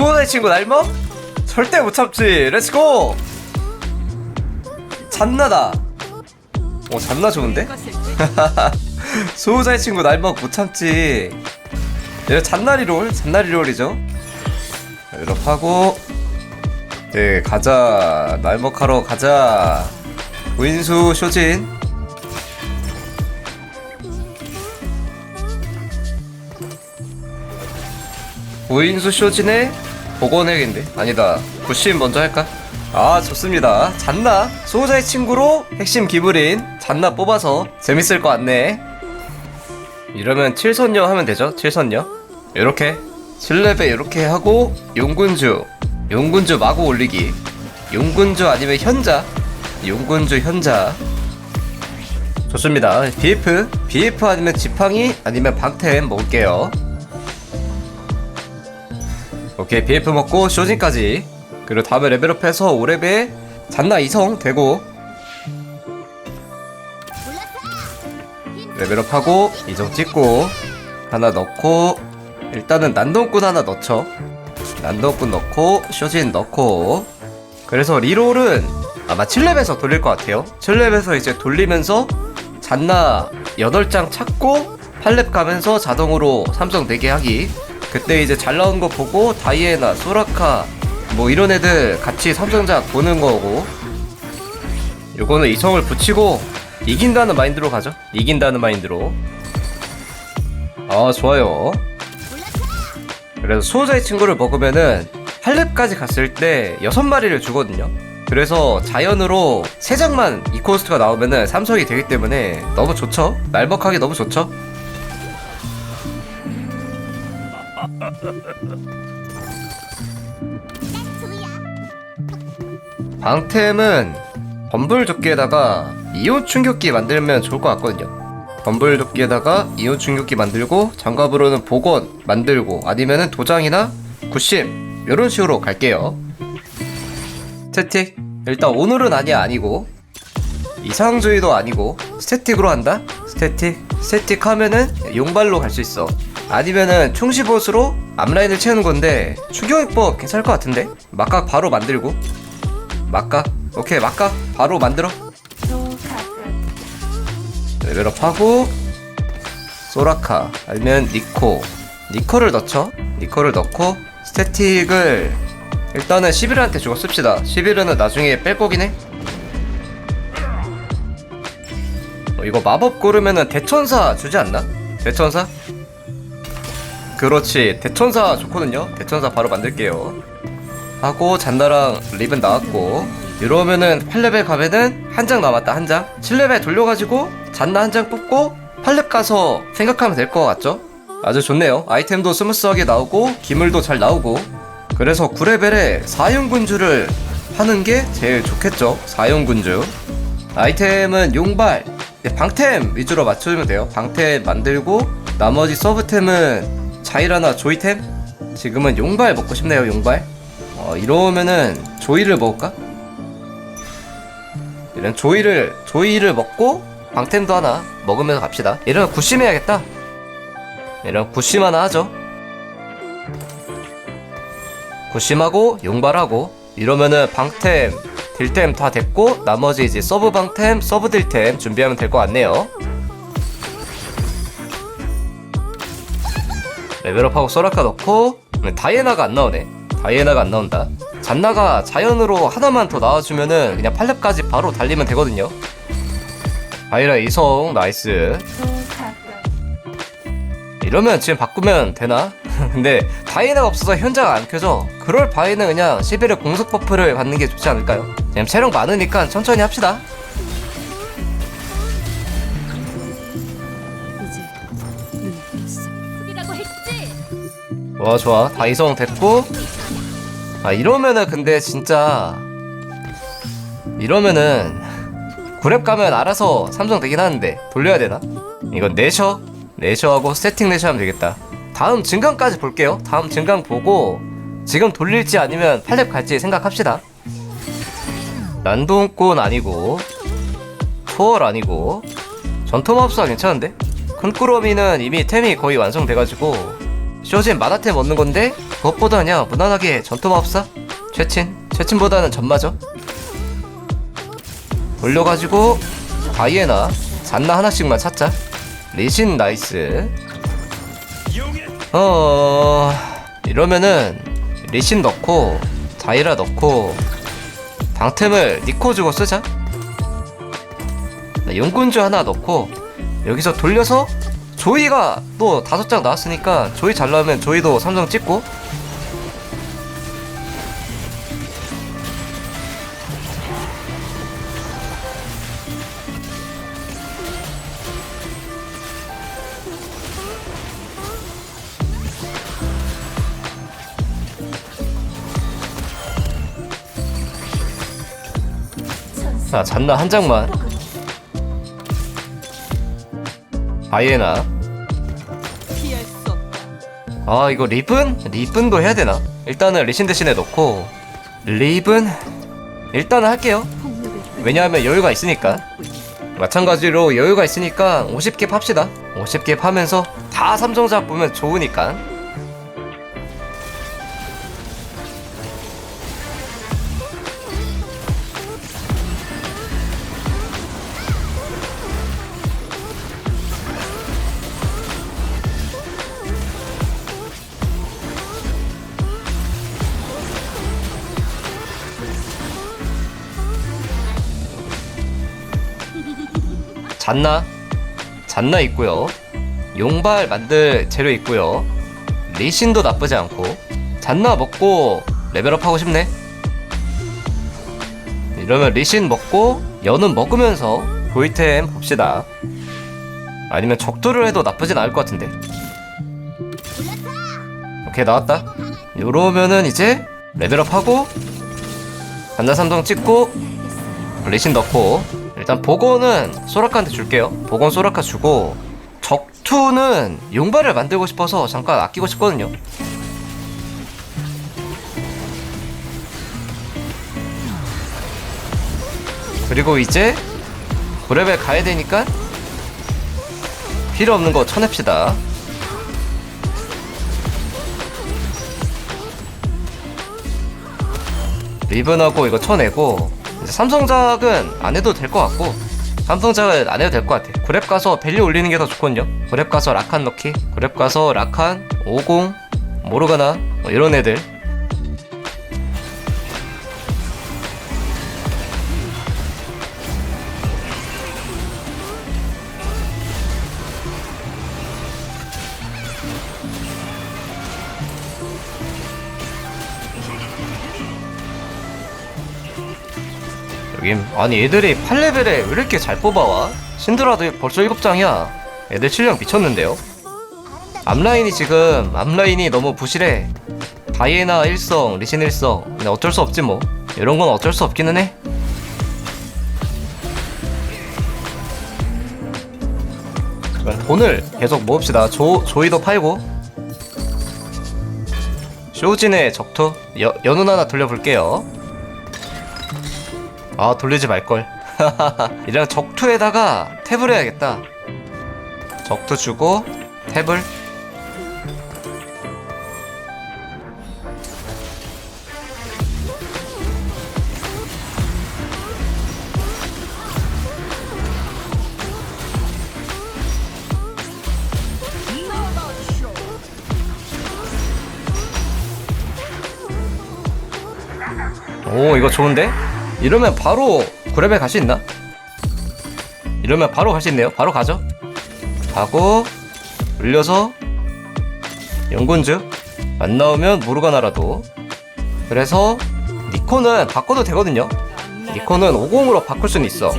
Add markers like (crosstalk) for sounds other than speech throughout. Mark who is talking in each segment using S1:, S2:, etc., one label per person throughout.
S1: 수호자의 친구 날먹? 절대 못 참지. 렛츠고 잔나다. 오 잔나 좋은데? (laughs) 수호자의 친구 날먹 못 참지. 이거 잔나리 롤? 잔나리 롤이죠? 이렇게 하고. 네 가자. 날먹하러 가자. 우인수 쇼진. 우인수 쇼진의 복원액인데? 아니다. 구신 먼저 할까? 아 좋습니다. 잔나. 수호자의 친구로 핵심 기블인 잔나 뽑아서 재밌을 것 같네. 이러면 7선녀 하면 되죠? 7선녀? 요렇게. 7레벨 이렇게 하고 용군주. 용군주 마구 올리기. 용군주 아니면 현자. 용군주 현자. 좋습니다. BF BF 아니면 지팡이 아니면 방템 먹을게요 오케이 BF 먹고 쇼진까지. 그리고 다음에 레벨업해서 5레벨 잔나 이성 되고 레벨업하고 이정 찍고 하나 넣고 일단은 난동꾼 하나 넣죠. 난동꾼 넣고 쇼진 넣고. 그래서 리롤은 아마 7렙에서 돌릴 것 같아요. 7렙에서 이제 돌리면서 잔나 8장 찾고 8렙 가면서 자동으로 삼성 4개 하기 그때 이제 잘 나온 거 보고 다이애나 소라카 뭐 이런 애들 같이 삼성작 보는 거고. 요거는 이성을 붙이고 이긴다는 마인드로 가죠. 이긴다는 마인드로. 아 좋아요. 그래서 수호자의 친구를 먹으면은 8렙까지 갔을 때 6마리를 주거든요. 그래서 자연으로 3장만 이코스트가 나오면은 삼성이 되기 때문에 너무 좋죠? 날먹하기 너무 좋죠 (laughs) 방템은 범블 조끼에다가 이온 충격기 만들면 좋을 것 같거든요. 범블 조끼에다가 이온 충격기 만들고 장갑으로는 복원 만들고 아니면은 도장이나 굿심 이런 식으로 갈게요. 스태틱 일단 오늘은 아니야 아니고 이상주의도 아니고 스태틱으로 한다? 스태틱 스태틱 하면은 용발로 갈 수 있어 아니면은 충시봇으로 앞라인을 채우는 건데 추경익법 괜찮을 것 같은데? 막각 바로 만들고. 막각? 오케이 막각 바로 만들어. 레벨업 하고 소라카 아니면 니코. 니코를 넣죠? 니코를 넣고 스태틱을 일단은 11한테 주고 씁시다. 11은 나중에 뺄 거긴 해. 어, 이거 마법 고르면은 대천사 주지 않나? 대천사? 그렇지. 대천사 좋거든요. 대천사 바로 만들게요. 하고 잔나랑 립은 나왔고 이러면은 8레벨 가면은 한 장 남았다 한장. 7레벨 돌려가지고 잔나 한 장 뽑고 8렙 가서 생각하면 될 것 같죠? 아주 좋네요. 아이템도 스무스하게 나오고 기물도 잘 나오고. 그래서 9레벨에 4용 군주를 하는 게 제일 좋겠죠? 4용 군주. 아이템은 용발. 네, 방템 위주로 맞춰주면 돼요. 방템 만들고 나머지 서브템은 자이라나 조이템 지금은 용발 먹고 싶네요 용발 어, 이러면은 조이를 먹을까? 이런 조이를 조이를 먹고 방템도 하나 먹으면서 갑시다. 이러면 구심해야겠다. 이런 구심 하나 하죠. 구심하고 용발하고 이러면은 방템, 딜템 다 됐고 나머지 이제 서브 방템, 서브 딜템 준비하면 될 것 같네요. 레벨업하고 소라카 넣고 다이애나가 안 나오네. 다이애나가 안 나온다. 잔나가 자연으로 하나만 더 나와주면은 그냥 8렙까지 바로 달리면 되거든요. 다이라 이성 나이스. 이러면 지금 바꾸면 되나? (laughs) 근데 다이애나가 없어서 현자가 안 켜져. 그럴 바에는 그냥 11회 공속 버프를 받는 게 좋지 않을까요? 지금 체력 많으니까 천천히 합시다. 와 좋아. 다 이성 됐고. 아 이러면은 근데 진짜 이러면은 구랩 가면 알아서 삼성 되긴 하는데 돌려야 되나? 이건 내셔? 내셔하고 세팅 내셔 하면 되겠다. 다음 증강까지 볼게요. 다음 증강 보고 지금 돌릴지 아니면 8렙 갈지 생각합시다. 난동꾼 아니고 초월 아니고 전투마법사 괜찮은데? 큰꾸러미는 이미 템이 거의 완성돼가지고 쇼진 마다템 얻는 건데 그것보다 그냥 무난하게 전투마법사 최친 최친보다는 전마죠. 돌려가지고 바이에나 잔나 하나씩만 찾자. 리신 나이스. 어 이러면은 리신 넣고 자이라 넣고 방템을 니코 주고 쓰자. 나 용군주 하나 넣고 여기서 돌려서 조이가 또 다섯 장 나왔으니까 조이 잘 나오면 조이도 삼성 찍고. 자 잔나 한 장만 아이에나.
S2: 피할 수 없다.
S1: 아 이거 리븐? 리븐도 해야 되나? 일단은 리신 대신에 넣고. 리븐? 일단은 할게요. 왜냐하면 여유가 있으니까. 마찬가지로 여유가 있으니까 50개 팝시다. 50개 파면서 다 삼성작 보면 좋으니까 잔나? 잔나 있고요. 용발 만들 재료 있고요. 리신도 나쁘지 않고. 잔나 먹고 레벨업 하고 싶네. 이러면 리신 먹고 연은 먹으면서 보이템 봅시다. 아니면 적두를 해도 나쁘진 않을 것 같은데. 오케이 나왔다. 요러면은 이제 레벨업 하고 잔나 삼성 찍고 리신 넣고 일단 복원은 소라카한테 줄게요. 복원 소라카 주고 적투는 용발을 만들고 싶어서 잠깐 아끼고 싶거든요. 그리고 이제 9레벨 가야 되니까 필요 없는 거 쳐냅시다. 리븐하고 이거 쳐내고 삼성작은 안 해도 될 것 같고 삼성작은 안 해도 될 것 같아. 그랩 가서 밸류 올리는 게 더 좋거든요. 그랩 가서 라칸 넣기 그랩 가서 라칸 50 모르가나 뭐 이런 애들 여기 아니 애들이 8레벨에 왜 이렇게 잘 뽑아와? 신드라도 벌써 7장이야. 애들 실력 미쳤는데요? 앞라인이 지금 앞라인이 너무 부실해. 다이애나 1성 리신 1성. 근데 어쩔 수 없지 뭐. 이런 건 어쩔 수 없기는 해. 돈을 계속 모읍시다. 조, 조이도 팔고. 쇼진의 적투. 여, 연운 하나 돌려볼게요 아 돌리지 말걸. (laughs) 이랑 적투에다가 탭을 해야겠다. 적투 주고 탭을. 오 이거 좋은데? 이러면 바로 9레벨 갈수 있나? 이러면 바로 갈 수 있네요. 바로 가죠? 가고 올려서 연군주. 안 나오면 모르가나라도. 그래서 니코는 바꿔도 되거든요. 니코는 50으로 바꿀 수는 있어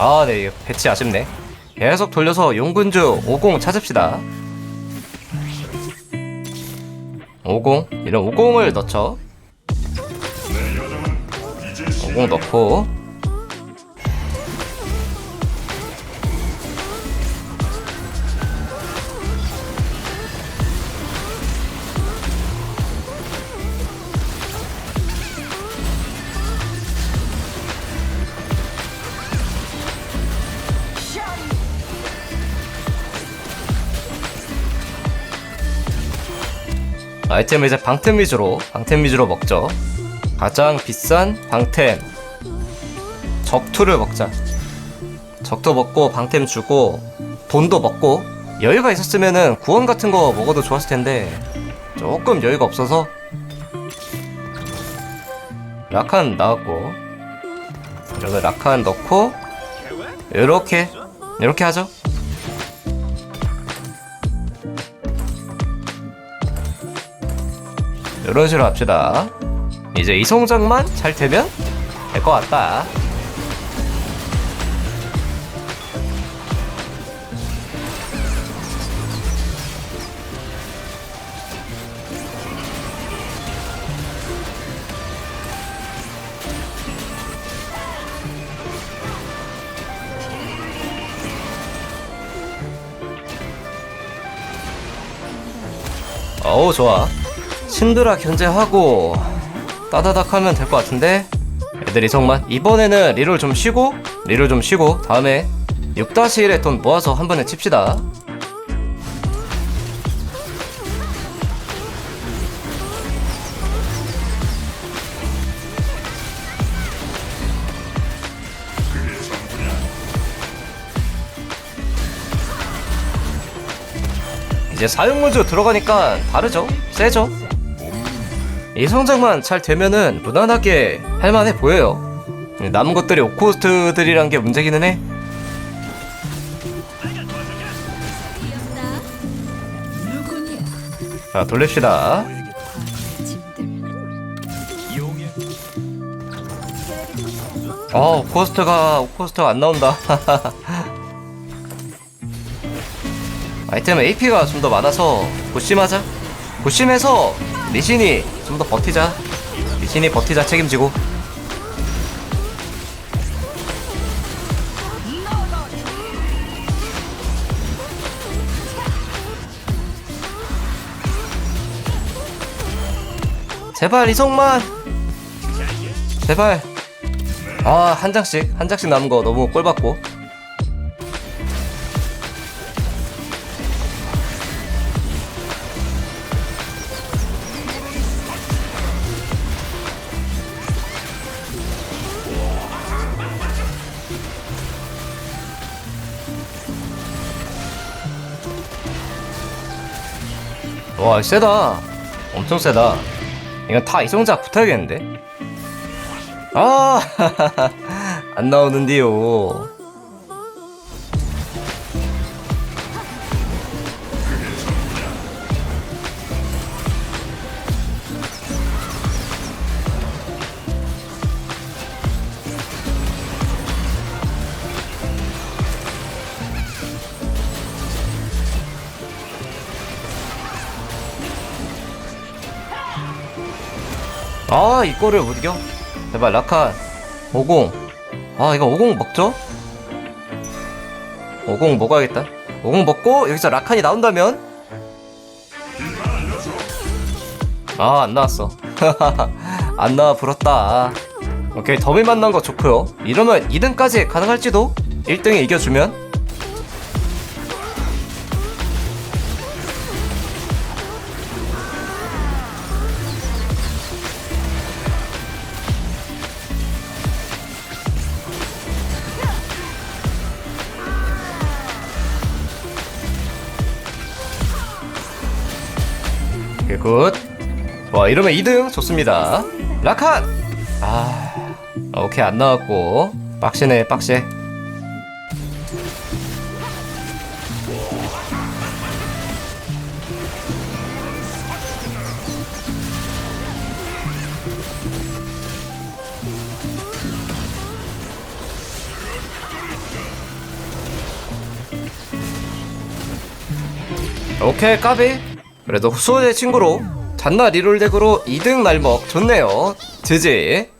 S1: 아, 네, 배치 아쉽네. 계속 돌려서 용군주 50 찾읍시다. 50. 이런 50을 넣죠. 50 넣고. 아이템을 이제 방템 위주로 방템 위주로 먹죠. 가장 비싼 방템. 적투를 먹자. 적도 먹고 방템 주고 돈도 먹고 여유가 있었으면은 구원 같은 거 먹어도 좋았을 텐데 조금 여유가 없어서 라칸 나왔고 여기 라칸 넣고 이렇게 이렇게 하죠 이런 식으로 합시다. 이제 이 성장만 잘 되면 될 것 같다. 어우 좋아 신드라 견제하고 따다닥 하면 될 것 같은데 애들 이성만 이번에는 리롤 좀 쉬고 리롤 좀 쉬고 다음에 6-1에 돈 모아서 한 번에 칩시다 이제 사용문주 들어가니까 다르죠? 세죠? 이 성장만 잘 되면은 무난하게 할만해 보여요. 남은 것들이 오코스트들이란 게 문제기는 해. 자, 돌립시다. 어, 오코스트가, 오코스트가 안 나온다. (laughs) 아이템은 AP가 좀 더 많아서 고심하자. 고심해서 리신이 좀 더 버티자. 리신이 버티자 책임지고. 제발 이성만. 제발. 아, 한 장씩, 한 장씩 남은 거 너무 꼴받고. 와 세다. 엄청 세다. 이건 다 이성작 붙어야겠는데? (laughs) 아 안 나오는데요 아 이거를 못 이겨? 제발 라칸 50 아 이거 50 먹죠? 50 먹어야겠다. 50 먹고 여기서 라칸이 나온다면? 아 안 나왔어. (laughs) 안 나와 불었다. 오케이 더블 만난 거 좋고요. 이러면 2등까지 가능할지도? 1등이 이겨주면 굿. 좋아 이러면 2등 좋습니다. 라칸! 아 오케이 안 나왔고. 빡시네 빡세. 오케이 까비 그래도 수호의 친구로 잔나 리롤 덱으로 2등 날먹 좋네요. 지지